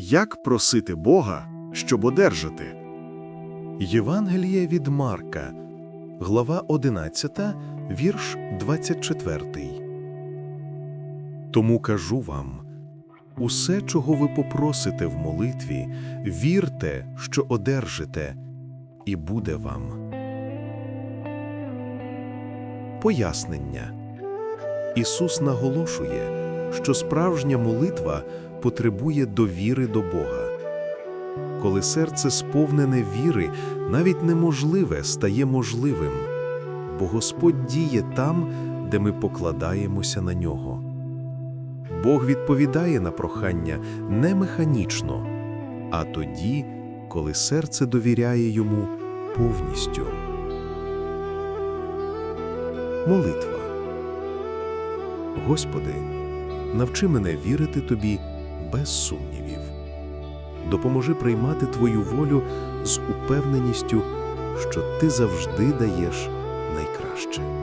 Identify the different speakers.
Speaker 1: Як просити Бога, щоб одержати?
Speaker 2: Євангеліє від Марка, глава 11, вірш 24. Тому кажу вам: усе, чого ви попросите в молитві, вірте, що одержите, і буде вам. Пояснення Ісус наголошує, що справжня молитва потребує довіри до Бога. Коли серце сповнене віри, навіть неможливе стає можливим, бо Господь діє там, де ми покладаємося на нього. Бог відповідає на прохання не механічно, а тоді, коли серце довіряє йому повністю. Молитва Господи, навчи мене вірити Тобі без сумнівів допоможи приймати Твою волю з упевненістю, що Ти завжди даєш найкраще.